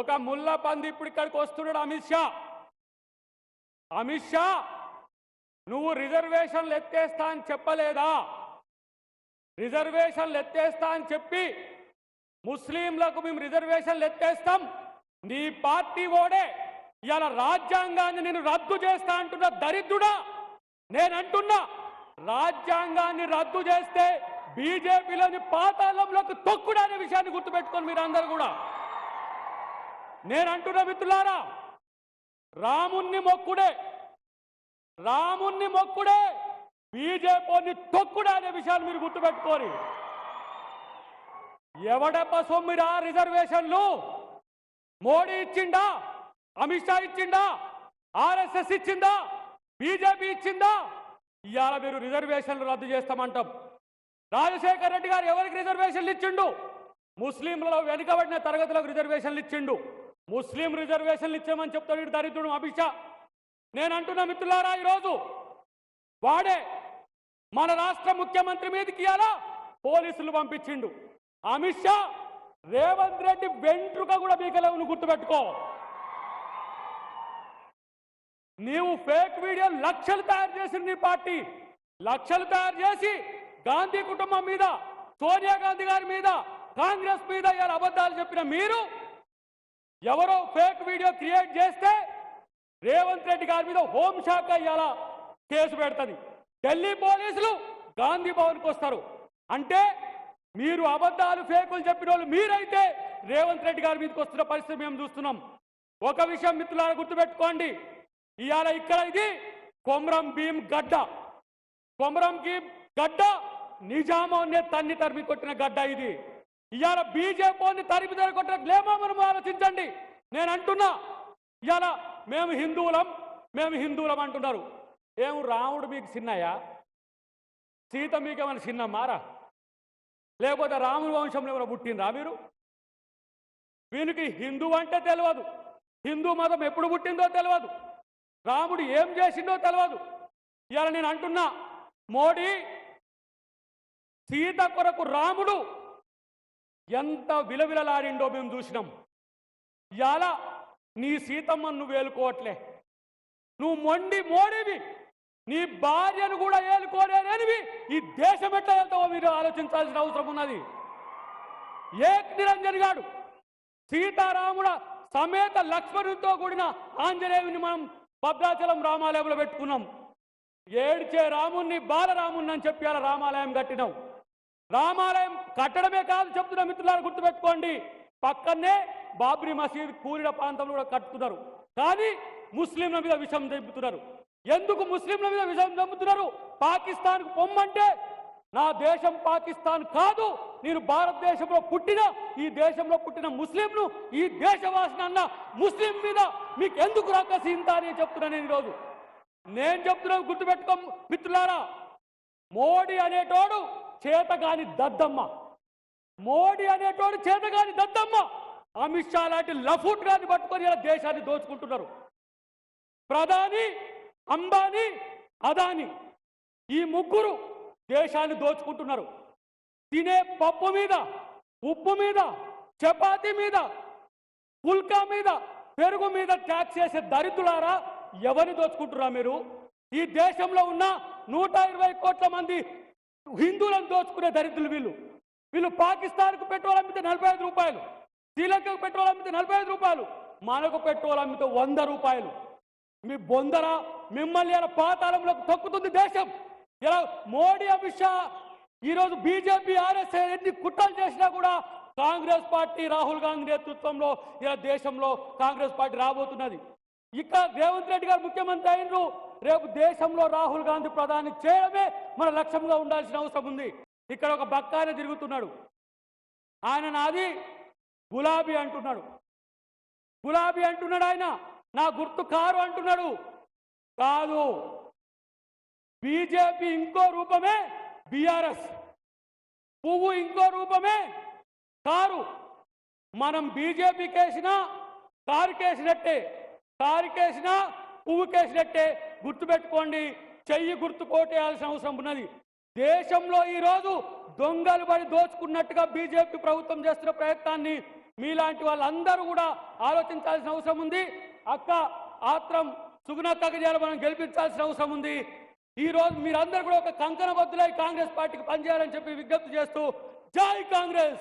ఒక ముళ్ళ పంది ఇప్పుడు ఇక్కడికి వస్తున్నాడు అమిత్ షా. అమిత్ షా నువ్వు రిజర్వేషన్లు ఎత్తేస్తా అని చెప్పలేదా? రిజర్వేషన్లు ఎత్తేస్తా అని చెప్పి ముస్లింలకు మేము రిజర్వేషన్లు ఎత్తేస్తాం. నీ పార్టీ ఓడే ఇలా రాజ్యాంగాన్ని నేను రద్దు చేస్తా అంటున్న దరిద్రుడా? నేనంటున్నా రాజ్యాంగాన్ని రద్దు చేస్తే బీజేపీలోని పాతాళంలోకి తొక్కుడు అనే విషయాన్ని గుర్తుపెట్టుకొని మీరు అందరూ కూడా. నేను అంటున్న మిత్రులారా రాముణ్ణి మొక్కుడే రాముణ్ణి మొక్కుడే బీజేపీని తొక్కుడే అనే విషయాన్ని మీరు గుర్తుపెట్టుకోరు. ఎవడప్ప సొమ్మిరా రిజర్వేషన్లు? మోడీ ఇచ్చిండా? అమిత్ షా ఇచ్చిండా? ఆర్ఎస్ఎస్ ఇచ్చిందా? బీజేపీ ఇచ్చిందా? ఇవాళ మీరు రిజర్వేషన్లు రద్దు చేస్తామంటాం. రాజశేఖర్ రెడ్డి గారు ఎవరికి రిజర్వేషన్లు ఇచ్చిండు? ముస్లింలలో వెనుకబడిన తరగతులకు రిజర్వేషన్లు ఇచ్చిండు. ముస్లిం రిజర్వేషన్లు ఇచ్చామని చెప్తాడు వీడు దరిద్రుడు అమిత్ షా. నేను అంటున్నా మిత్రులారా ఈరోజు వాడే మన రాష్ట్ర ముఖ్యమంత్రి మీదకి ఇవాళ పోలీసులు పంపించిండు. అమిత్ షా రేవంత్ రెడ్డి వెంట్రుక కూడా మీకలేవు గుర్తుపెట్టుకో. నీవు ఫేక్ వీడియో లక్షలు తయారు చేసి నీ పార్టీ. లక్షలు తయారు చేసి గాంధీ కుటుంబం మీద సోనియా గాంధీ గారి మీద కాంగ్రెస్ మీద ఇలా అబద్ధాలు చెప్పిన మీరు ఎవరో ఫేక్ వీడియో క్రియేట్ చేస్తే రేవంత్ రెడ్డి గారి మీద హోంశాఖ ఇవాళ కేసు పెడుతుంది. ఢిల్లీ పోలీసులు గాంధీ భవన్కి వస్తారు. అంటే మీరు అబద్ధాలు ఫేకులు చెప్పిన వాళ్ళు మీరైతే రేవంత్ రెడ్డి గారి మీదకి వస్తున్న పరిస్థితి మేము చూస్తున్నాం. ఒక విషయం మిత్రులారా గుర్తుపెట్టుకోండి. ఇవాళ ఇక్కడ ఇది కొమరం భీం గడ్డ. కొమరం భీం గడ్డ నిజామోనే తన్ని తరిమి కొట్టిన గడ్డ ఇది. ఇవాళ బీజేపీని తరిపి తరి కొట్టిన గ్లేమో మనం ఆలోచించండి. నేను అంటున్నా ఇవాళ మేము హిందువులం మేము హిందువులం అంటున్నారు. ఏం రాముడు మీకు చిన్నయ్యా? సీత మీకు ఏమైనా చిన్న మారా లేకపోతే రాముడు వంశంలో ఏమైనా పుట్టిందా మీరు? వీనికి హిందూ అంటే తెలియదు హిందూ మతం ఎప్పుడు పుట్టిందో తెలియదు రాముడు ఏం చేసిందో తెలియదు ఇవాళ నేను అంటున్నా మోడీ సీత కొరకు రాముడు ఎంత విలవిలలాడిండో మేము చూసినాం. ఇవాళ నీ సీతమ్మను నువ్వు ఏలుకోవట్లే. నువ్వు మొండి మోడివి నీ భార్యను కూడా ఏలుకోలేనివి. ఈ దేశం ఎట్లా వెళ్తావో మీరు ఆలోచించాల్సిన అవసరం ఉన్నది. ఏక్ నిరంజన్ గాడు సీతారాముడ సమేత లక్ష్మణుడితో కూడిన ఆంజనేయుని మనం భద్రాచలం రామాలయంలో పెట్టుకున్నాం. ఏడ్చే రాముణ్ణి బాలరాముణ్ణి అని చెప్పి అలా రామాలయం కట్టినాం. రామాలయం కట్టడమే కాదు చెప్తున్న మిత్రులారు గుర్తుపెట్టుకోండి. పక్కనే బాబ్రీ మసీద్ కూలిన ప్రాంతంలో కూడా కట్టుతున్నారు. కానీ ముస్లింల మీద విషం చంపుతున్నారు ఎందుకు ముస్లింల మీద విషం చంపుతున్నారు పాకిస్తాన్కు పొమ్మంటే నా దేశం పాకిస్తాన్ కాదు నేను భారతదేశంలో పుట్టిన ఈ దేశంలో పుట్టిన ముస్లింను ఈ దేశవాసిన అన్న ముస్లిం మీద మీకు ఎందుకు రాకసి ఇంత అని చెప్తున్నా నేను ఈరోజు. నేను చెప్తున్నాను గుర్తుపెట్టుకో మిత్రులారా. మోడీ అనేటోడు చేతగాని దద్దమ్మ. మోడీ అనేటోడు చేతగాని దద్దమ్మ. అమిత్ షా లాంటి లఫూట్ గాని పట్టుకొని ఇలా దేశాన్ని దోచుకుంటున్నారు. ప్రధాని అంబానీ అదాని ఈ ముగ్గురు దేశాన్ని దోచుకుంటున్నారు. తినే పప్పు మీద ఉప్పు మీద చపాతి మీద పుల్కా మీద పెరుగు మీద ట్యాక్స్ చేసే దరిద్రులారా ఎవరిని దోచుకుంటురా మీరు? ఈ దేశంలో ఉన్న నూట ఇరవై కోట్ల మంది హిందువులను దోచుకునే దరిద్రులు వీళ్ళు. వీళ్ళు పాకిస్తాన్కు పెట్రోల్ అమ్మితే నలభై ఐదు రూపాయలు శ్రీలంకకు పెట్రోల్ అమ్మితే నలభై ఐదు రూపాయలు మనకు పెట్రోల్ అమ్మితే వంద రూపాయలు. మీ బొందర మిమ్మల్ని ఇలా పాతాళంలోకి తొక్కుతుంది దేశం. ఇలా మోడీ అమిత్ షా ఈరోజు బీజేపీ ఆర్ఎస్ఐ ఎన్ని కుట్రలు చేసినా కూడా కాంగ్రెస్ పార్టీ రాహుల్ గాంధీ నేతృత్వంలో ఇలా దేశంలో కాంగ్రెస్ పార్టీ రాబోతున్నది. ఇక రేవంత్ రెడ్డి గారు ముఖ్యమంత్రి అయినరు. రేపు దేశంలో రాహుల్ గాంధీ ప్రధాని చేయడమే మన లక్ష్యంగా ఉండాల్సిన అవసరం ఉంది. ఇక్కడ ఒక బక్కాయన తిరుగుతున్నాడు. ఆయన నాది గులాబీ అంటున్నాడు. గులాబీ అంటున్నాడు ఆయన. నా గుర్తు కారు అంటున్నాడు. కాదు. బీజేపీ ఇంకో రూపమే బీఆర్ఎస్. పువ్వు ఇంకో రూపమే కారు. మనం బీజేపీకి వేసినా కారుకేసినట్టే. కారుకేసినా కారుకి గుర్తుపెట్టుకోండి. చెయ్యి గుర్తు కోటేయాల్సిన అవసరం ఉన్నది. దేశంలో ఈరోజు దొంగలు పడి దోచుకున్నట్టుగా బీజేపీ ప్రభుత్వం చేస్తున్న ప్రయత్నాన్ని మీలాంటి వాళ్ళందరూ కూడా ఆలోచించాల్సిన అవసరం ఉంది. అక్క ఆత్రం సుగుణక్కకి చేయాలి మనం గెలిపించాల్సిన అవసరం ఉంది. ఈ రోజు మీరందరూ కూడా ఒక కంకణ బద్దులై కాంగ్రెస్ పార్టీకి పనిచేయాలని చెప్పి విజ్ఞప్తి చేస్తూ జై కాంగ్రెస్!